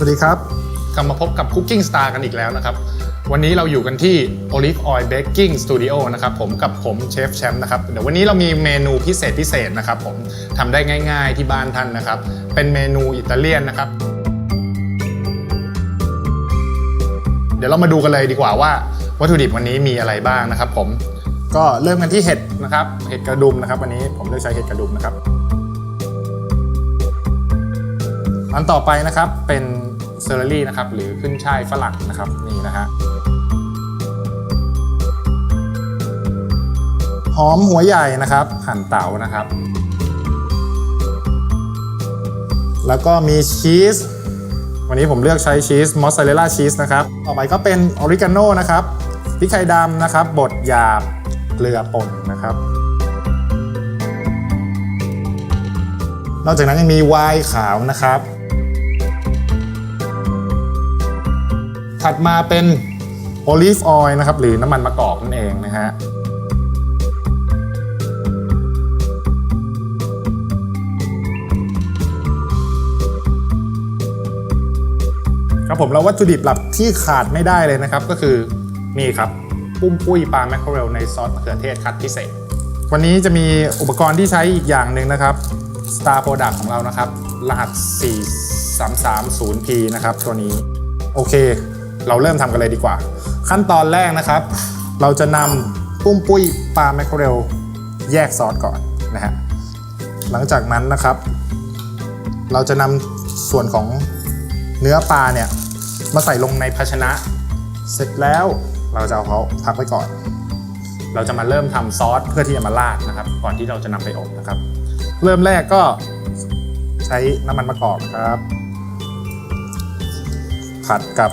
สวัสดีครับ กลับมาพบกับ Cooking Star กันอีกแล้วนะครับ วันนี้เราอยู่กันที่ Olive Oil Baking Studio นะครับผมกับผมเชฟแชมป์นะครับ เดี๋ยววันนี้เรามีเมนูพิเศษพิเศษนะครับผมทำได้ง่ายๆที่บ้านท่านนะครับ เป็นเมนูอิตาเลียนนะครับ เดี๋ยวเรามาดูกันเลยดีกว่าว่า วัตถุดิบวันนี้มีอะไรบ้างนะครับผมก็เริ่มกันที่เห็ดนะครับ เห็ดกระดุมนะครับวันนี้ผมเลือกใช้เห็ดกระดุมนะครับอันต่อไปนะครับเป็น เซอร์รี่นะครับ หรือขึ้นช่ายฝรั่งนะครับนี่นะฮะหอมหัวใหญ่นะครับ หั่นเต๋านะครับ แล้วก็มีชีสวันนี้ผมเลือกใช้ชีสมอสซาเรลล่าชีสนะครับ ต่อไปก็เป็นออริกาโนนะครับพริกไทยดำนะครับบดหยาบเกลือป่นนะครับ นอกจากนั้นยังมีไวน์ขาวนะครับ ถัดมาเป็นโอลิฟออยล์นะครับหรือน้ำมันมะกอกนั่นเองนะฮะครับผมแล้ววัตถุดิบหลักที่ขาดไม่ได้เลยนะครับ ก็คือนี่ครับปุ้มปุ้ยปลาแมคเคอเรลในซอสมะเขือเทศคัดพิเศษ วันนี้จะมีอุปกรณ์ที่ใช้อีกอย่างหนึ่งนะครับ Star Product ของเรานะครับ รหัส 4330P นะครับ ตัวนี้ โอเค เราเริ่มทำกันเลยดีกว่า ขั้นตอนแรกนะครับ เราจะนำปุ้มปุ้ยปลาแมคเคอเรลแยกซอสก่อนนะฮะหลังจากนั้นนะครับ เราจะนำส่วนของเนื้อปลาเนี่ยมาใส่ลงในภาชนะ เสร็จแล้วเราจะเอาเขาพักไว้ก่อน เราจะมาเริ่มทำซอสเพื่อที่จะมาราดนะครับ ก่อนที่เราจะนำไปอบนะครับ เริ่มแรกก็ใช้น้ำมันมะกอกครับ ผัดกับ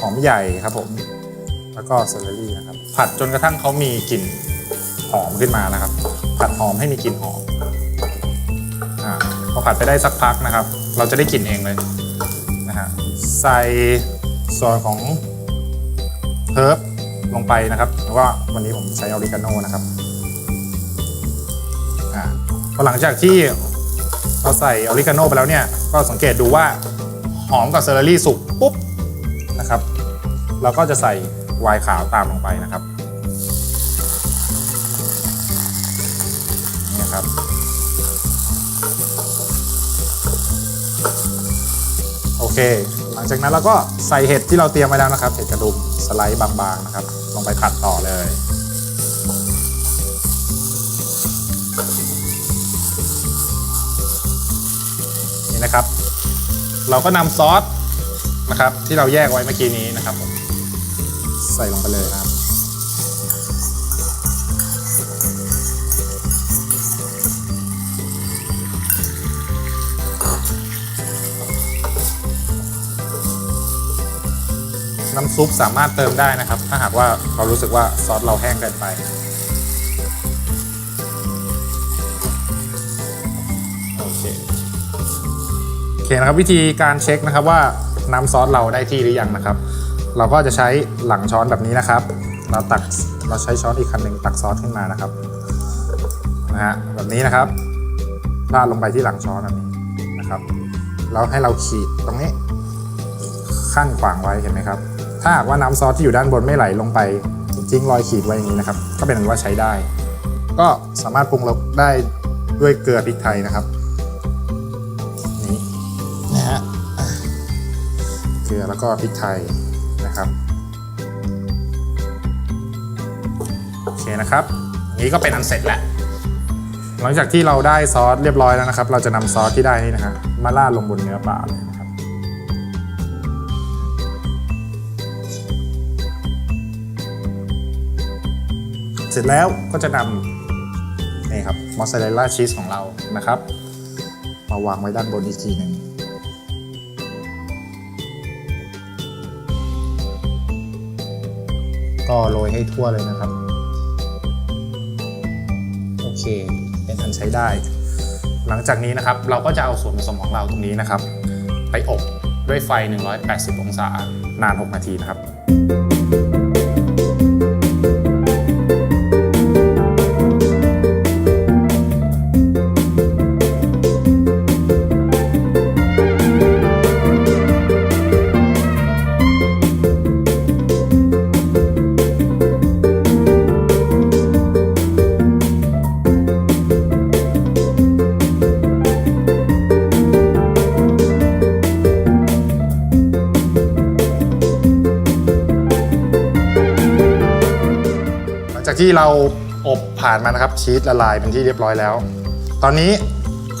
หอมใหญ่ครับผม แล้วก็เซอร์รี่นะครับ ผัดจนกระทั่งเขามีกลิ่นหอมขึ้นมานะครับ ผัดหอมให้มีกลิ่นหอมอาพอผัดไปได้สักพักนะครับ เราจะได้กลิ่นเองเลยนะฮะใส่ส่วนของเฮิร์บลงไปนะครับแล้วก็วันนี้ผมใช้ออริกาโนนะครับอาพอหลังจากที่เราใส่ออริกาโนไปแล้วเนี่ย ก็สังเกตดูว่าหอมกับเซอร์รี่สุก นะครับ เราก็จะใส่ไวน์ขาวตามลงไปนะครับนี่ครับ โอเค หลังจากนั้นเราก็ใส่เห็ดที่เราเตรียมไว้แล้วนะครับ เห็ดกระดุมสไลด์บางๆนะครับ ลงไปผัดต่อเลยนี่นะครับ เราก็นำซอส นะครับ ที่เราแยกไว้เมื่อกี้นี้นะครับผมใส่ลงไปเลยนะครับน้ำซุปสามารถเติมได้นะครับ ถ้าหากว่าเรารู้สึกว่าซอสเราแห้งเกินไป โอเคโอเคนะครับวิธีการเช็คนะครับว่า น้ำซอสเราได้ที่หรือยังนะครับ เราก็จะใช้หลังช้อนแบบนี้นะครับ เราตักเราใช้ช้อนอีกคันหนึ่งตักซอสขึ้นมานะครับนะฮะแบบนี้นะครับราดลงไปที่หลังช้อนแบบนี้นะครับแล้วให้เราขีดตรงนี้ขั้นขวางไว้เห็นไหมครับ ถ้าหากว่าน้ำซอสที่อยู่ด้านบนไม่ไหลลงไปทิ้งรอยขีดไว้อย่างนี้นะครับ ก็เป็นอันว่าใช้ได้ ก็สามารถปรุงรสได้ด้วยเกลือพริกไทยนะครับ ลือแล้วก็พริกไทยนะครับโอเคนะครับนี้ก็เป็นอันเสร็จแล้วหลังจากที่เราได้ซอสเรียบร้อยแล้วนะครับ เราจะนำซอสที่ได้นี่นะครับมาราดลงบนเนื้อปลาเลยนะครับเสร็จแล้วก็จะนำนี่ครับมอสซาเรลล่าชีสของเรานะครับ มาวางไว้ด้านบนอีกทีหนึ่ง ก็โรยให้ทั่วเลยนะครับ โอเค เป็นอันใช้ได้ หลังจากนี้นะครับเราก็จะเอาส่วนผสมของเราตรงนี้นะครับ ไปอบด้วยไฟ 180 องศานาน 6 นาทีนะครับ ที่เราอบผ่านมานะครับชีสละลายเป็นที่เรียบร้อยแล้ว ตอนนี้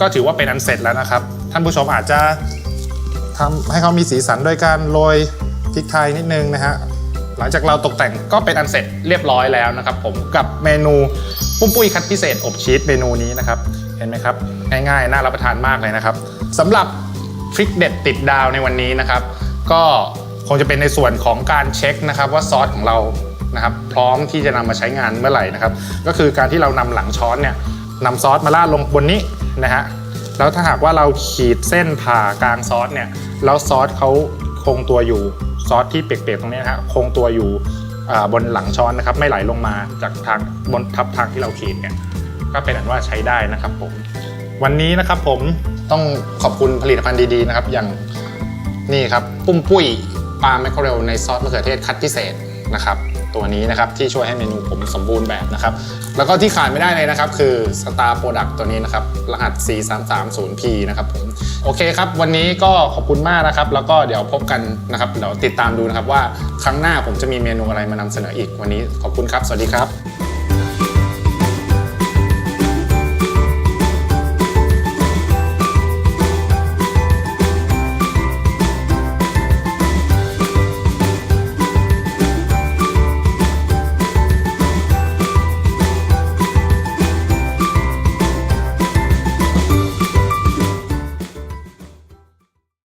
ก็ถือว่าเป็นอันเสร็จแล้วนะครับ ท่านผู้ชมอาจจะทำให้เขามีสีสันโดยการโรยพริกไทยนิดนึงนะฮะหลังจากเราตกแต่งก็เป็นอันเสร็จเรียบร้อยแล้วนะครับผมกับเมนูปุ้มปุ้ยคัดพิเศษอบชีสเมนูนี้นะครับเห็นไหมครับง่ายๆน่ารับประทานมากเลยนะครับสำหรับทริคเด็ดติดดาวในวันนี้นะครับ ก็คงจะเป็นในส่วนของการเช็คนะครับ ว่าซอสของเรา นะครับพร้อมที่จะนำมาใช้งานเมื่อไหร่นะครับ ก็คือการที่เรานำหลังช้อนเนี่ยนำซอสมาราดลงบนนี้นะฮะแล้วถ้าหากว่าเราขีดเส้นผ่ากลางซอสเนี่ยแล้วซอสเขาคงตัวอยู่ซอสที่เปียกๆตรงนี้นะฮะคงตัวอยู่บนหลังช้อนนะครับไม่ไหลลงมาจากทางบนทับทางที่เราขีดเนี่ยก็เป็นอันว่าใช้ได้นะครับผมวันนี้นะครับผมต้องขอบคุณผลิตภัณฑ์ดีๆนะครับอย่างนี่ครับปุ้มปุ้ยปลาแมคเคอเรลในซอสมะเขือเทศคัดพิเศษ นะครับตัวนี้นะครับที่ช่วยให้เมนูผมสมบูรณ์แบบนะครับ แล้วก็ที่ขาดไม่ได้เลยนะครับ คือ Star Product ตัวนี้นะครับ รหัส 4330P นะครับผมโอเคครับ วันนี้ก็ขอบคุณมากนะครับ แล้วก็เดี๋ยวพบกันนะครับเดี๋ยวติดตามดูนะครับว่าครั้งหน้าผมจะมีเมนูอะไรมานำเสนออีกวันนี้ขอบคุณครับ สวัสดีครับ